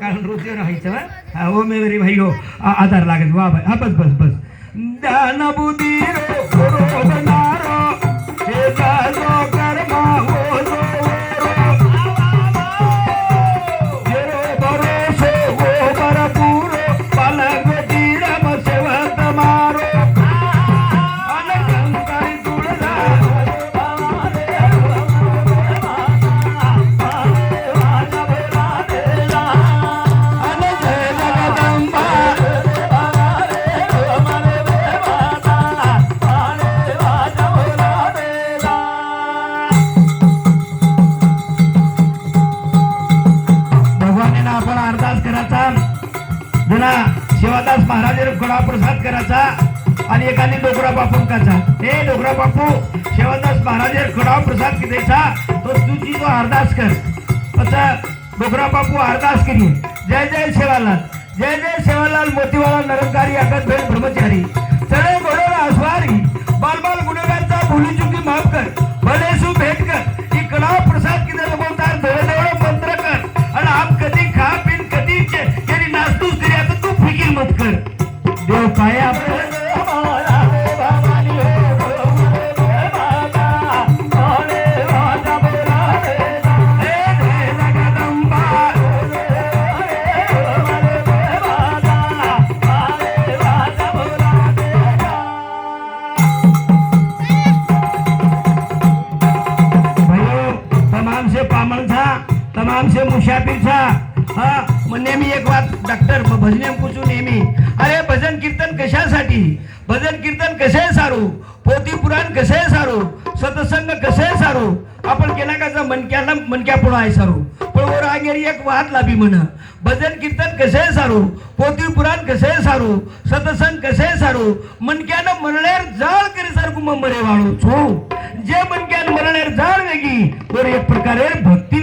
कारण रोज राहायचं हा. ओ मेरी भाई हो. आधार लागेल. वा भाई हा बस बस बस. दानबुदी रे. अरदास करायचा जुना शिवादास महाराज गोळा प्रसाद करायचा आणि एकाने डोकरा बापू काचा हे डोकरा बापू शिवादास महाराज गोळा प्रसाद कितीचा तो तुझी तो अरदास कर. असा डोकरा बापू अरदास केली जय जय सेवालाल. जय जय सेवालाल मोतीवाला नरंकारी अगत भेट ब्रह्मचारी. तमाम से था हा नेहमी एक वाद डॉक्टर भजने पूछू नेहमी. अरे भजन कीर्तन कशासाठी? भजन कीर्तन कसे सारू? पोती पुराण कसे सारू? सतसंग कसे सारू? आपण केला का मनक्याला मनक्या पुढं आहे सारू. पण वर आगेरी एक वाद लाभी म्हण. भजन कीर्तन कसे सारू? पोती पुराण कसे सारू? सतसंग कसे सारू? मनक्यानं मरण्यार जाळ करी सारखू मग मरे वाळू. छो. जे मनक्यानं मरण्यार जाळ वेगी तर एक प्रकारे भक्ती